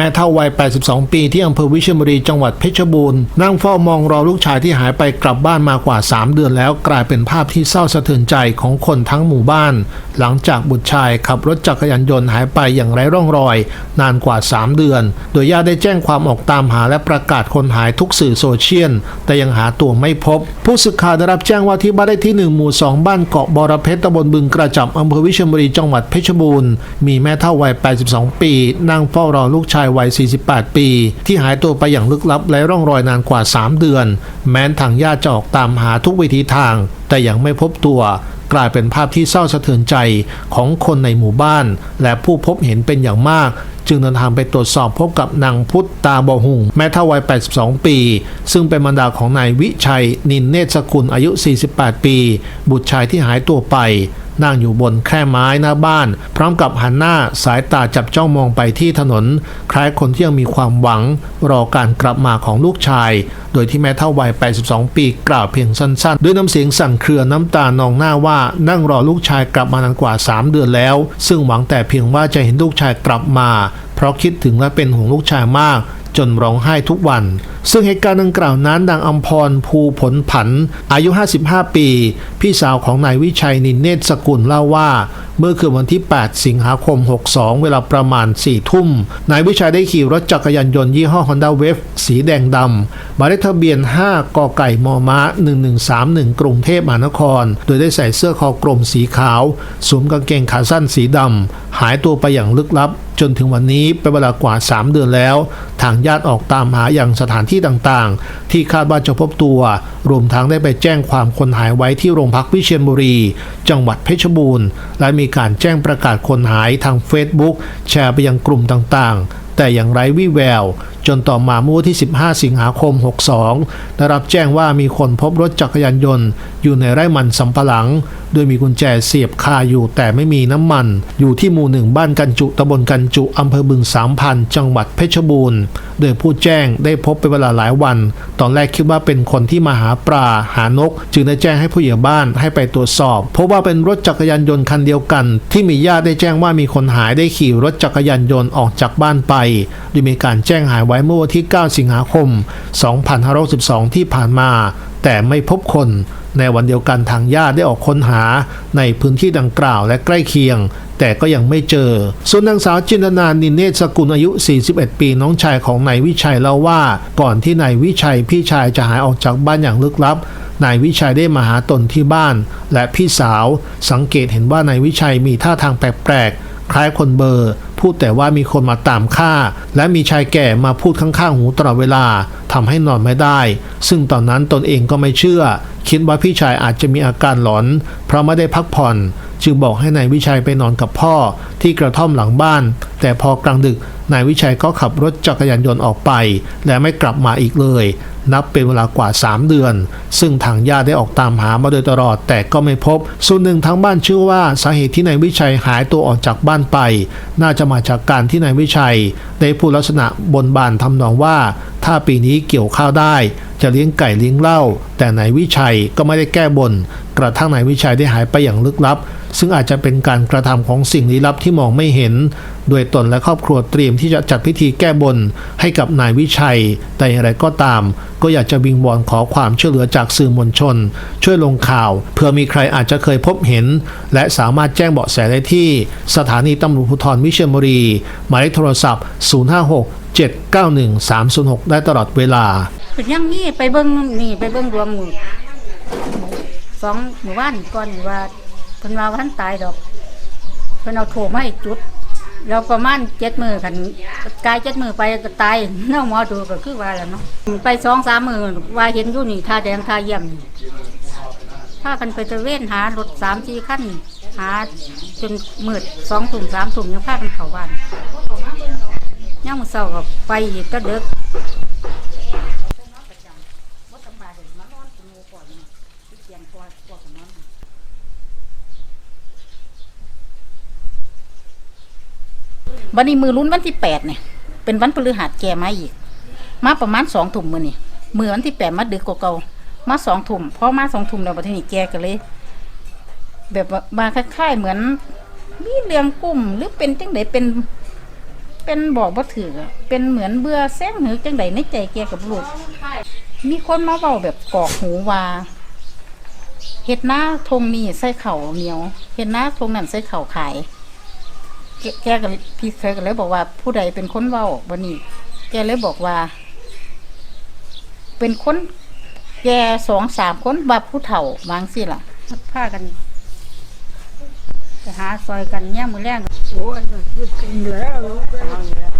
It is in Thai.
แม่เท่าวัย 82 ปีที่อำเภอวิเชียรบุรีจังหวัดเพชรบูรณ์นั่งเฝ้ามองรอลูกชายที่หายไปกลับบ้านมากว่า 3 เดือนแล้วกลายเป็นภาพที่เศร้าสะเทือนใจของคนทั้งหมู่บ้าน หลังจากบุตรชายขับรถจักรยานยนต์หายไปอย่างไร้ร่องรอย นานกว่า 3 เดือน โดยญาติได้แจ้งความออกตามหาและประกาศคนหายทุกสื่อโซเชียลแต่ยังหาตัวไม่พบ ผู้สื่อข่าวได้รับแจ้งว่าที่บ้านเลขที่ 1 หมู่ 2 บ้านเกาะบอระเพ็ดตำบลบึงกระจับอำเภอวิเชียรบุรีจังหวัดเพชรบูรณ์มีแม่เท่าวัย 82 ปีนั่งเฝ้ารอลูกชายวัย 48 ปี ที่หายตัวไปอย่างลึกลับและร่องรอยนานกว่า 3 เดือน แม้นทางญาติจะออกตามหาทุกวิธีทาง แต่ยังไม่พบตัวกลายเป็นภาพที่เศร้าสะเทือนใจของคนในหมู่บ้าน และผู้พบเห็นเป็นอย่างมาก จึงเดินทางไปตรวจสอบพบกับนางพุทธตาบอหุงแม่เท่าวัย 82 ปี ซึ่งเป็นบรรดาของนายวิชัย นินเนตรสกุลอายุ 48 ปี บุตรชายที่หายตัวไป นั่งอยู่บนแคร่ไม้หน้าบ้าน พร้อมกับหันหน้าสายตาจับจ้องมองไปที่ถนน คล้ายคนที่ยังมีความหวัง รอการกลับมาของลูกชาย โดยที่แม่เท่าวัย 82 ปีกล่าวเพียงสั้นๆ ด้วยน้ำเสียงสั่นเครือน้ำตานองหน้าว่านั่งรอลูกชายกลับมานานกว่า 3 เดือนแล้ว ซึ่งหวังแต่เพียงว่าจะเห็นลูกชายกลับมา เพราะคิดถึงและเป็นห่วงลูกชายมาก จนร้องไห้ทุกวัน ซึ่งเหตุการณ์ดังกล่าวนั้นดังอัมพรภูผลผัน อายุ 55 ปี พี่สาวของนายวิชัยนินเนตรสกุลเล่าว่า เมื่อคืนวันที่ 8 สิงหาคม 62 เวลาประมาณ 4 ทุ่ม นายวิชัยได้ขี่รถจักรยานยนต์ยี่ห้อ Honda Wave สีแดงดำหมายเลขทะเบียน 5 กไก่มอม้า1131 กรุงเทพมหานคร โดยได้ใส่เสื้อคอกลมสีขาว สวมกางเกงขาสั้นสีดำหายตัวไปอย่างลึกลับ จนถึงวันนี้เป็นเวลากว่า 3 เดือนแล้ว ทางญาติออกตามหาอย่างสถานที่ต่างๆ ที่คาดว่าจะพบตัว รวมทั้งได้ไปแจ้งความคนหายไว้ที่โรงพักวิเชียรบุรี จังหวัดเพชรบูรณ์ และมีการแจ้งประกาศคนหายทาง Facebook แชร์ไปยังกลุ่มต่างๆ แต่อย่างไร้วี่แวว จนต่อมาเมื่อวันที่ 15 สิงหาคม 62 ได้รับแจ้งว่ามีคนพบรถจักรยานยนต์ อยู่ในไร่มันสำปะหลัง โดยมีกุญแจเสียบคาอยู่แต่ไม่มีน้ำมัน อยู่ที่หมู่หนึ่งบ้านกันจุตำบลกันจุอำเภอบึงสามพันจังหวัดเพชรบูรณ์ โดยผู้แจ้งได้พบเป็นเวลาหลายวัน ตอนแรกคิดว่าเป็นคนที่มาหาปลาหานก จึงได้แจ้งให้ผู้ใหญ่บ้านให้ไปตรวจสอบพบว่าเป็นรถจักรยานยนต์คันเดียวกัน ที่มีญาติได้แจ้งว่ามีคนหายได้ขี่รถจักรยานยนต์ออกจากบ้านไปโดยมีการแจ้งหายไว้เมื่อวันที่ 9 สิงหาคม 2512ที่ผ่านมา แต่ไม่พบคน ในวันเดียวกันทางญาติได้ออกค้นหาในพื้นที่ดังกล่าวและใกล้เคียง แต่ก็ยังไม่เจอ ส่วนนางสาวจินนานินเนตรสกุลอายุ 41 ปีน้องชายของนายวิชัยเล่าว่า ก่อนที่นายวิชัยพี่ชายจะหายออกจากบ้านอย่างลึกลับนายวิชัยได้มาหาตนที่บ้าน และพี่สาวสังเกตเห็นว่านายวิชัยมีท่าทางแปลกๆ คล้ายคนเบอร์ พูดแต่ว่ามีคนมาตามฆ่า และมีชายแก่มาพูดข้างๆหูตลอดเวลาทำให้นอนไม่ได้ ซึ่งตอนนั้นตนเองก็ไม่เชื่อ คิดว่าพี่ชายอาจจะมีอาการหลอน เพราะไม่ได้พักผ่อน จึงบอกให้นายวิชัยไปนอนกับพ่อที่กระท่อมหลังบ้าน แต่พอกลางดึกนายวิชัยก็ขับรถจักรยานยนต์ออกไป และไม่กลับมาอีกเลย นับเป็นเวลากว่า 3 เดือน ซึ่งทางญาติได้ออกตามหามาโดยตลอดแต่ก็ไม่พบ ส่วนหนึ่งทางบ้านเชื่อว่าสาเหตุที่นายวิชัยหายตัวออกจากบ้านไป น่าจะมาจากการที่นายวิชัย ได้พูดลักษณะบนบานทำนองว่า ถ้าปีนี้เกี่ยวข้าวได้ จะเลี้ยงไก่เลี้ยงเหล้าแต่นายวิชัยก็ไม่ได้แก้บน กระทั่งนายวิชัยได้หายไปอย่างลึกลับ ซึ่งอาจจะเป็นการกระทำของสิ่งลี้ลับที่มองไม่เห็น โดยตนและครอบครัวเตรียมที่จะจัดพิธีแก้บนให้กับนายวิชัย แต่อย่างไรก็ตาม ก็อยากจะวิงวอนขอความช่วยเหลือจากสื่อมวลชน ช่วยลงข่าวเพื่อมีใครอาจจะเคยพบเห็น และสามารถแจ้งเบาะแสได้ที่ สถานีตำรวจภูธรวิเชียรบุรี หมายเลขโทรศัพท์ 056 791 306 ได้ตลอดเวลา เป็นยังนี้ไปเบิ้งนี่ไปเบิ้งรวมหมู่สองหมู่บ้านก่อนนี่ว่าเพิ่นว่าว่าท่านตายดอกเพิ่นเอาโถมาให้จุดแล้วประมาณเจ็ดมือกันกายเจ็ดมือไปก็ตายเน่าหมอดูก็คือว่าแล้วเนาะไปสองสามมือว่าเห็นอยู่นี่ท่าแดงท่าเยี่ยมถ้ากันไปตะเวนหารถสามสี่ขั้นหาจนมืดสองถุ่มสามถุ่มยังพากันเข้าบ้าน ย่ามือเศร้าก็ไปอีกก็เด็กวันนี้มือลุ้นวันที่แปดเนี่ยเป็นวันพฤหัสแกมาอีก มาประมาณสองถุ่มมือนี่มือวันที่แปดมาดึกกว่าเก่ามาสองถุ่มพอมาสองถุ่มแล้วบัดนี้แกก็เลย แบบมาคล้ายๆเหมือนมีเรื่องกุ้มหรือเป็นจังไดเป็น เป็นบอกบ่ถือเป็นเหมือนเบื่อแซงหือจังใดในใจแกกับลูก มีคนมาเว้าแบบกอกหูว่าเฮ็ดหน้าทงนี่ใส่เข่าเหนียวเฮ็ดหน้าทงนั่นใส่เข่าขาย แกกก็พี่เคยก็เลยบอกว่าผู้ใดเป็นคนเว้าบันนี้ แกเลยบอกว่า เป็นคนแกสองสามคนบาผู้เฒ่าบางสิล่ะพากันไปหาซอยกันเนี่ยมือแรงโอ้ยคิดกิ นแล้วลูกเอ้ย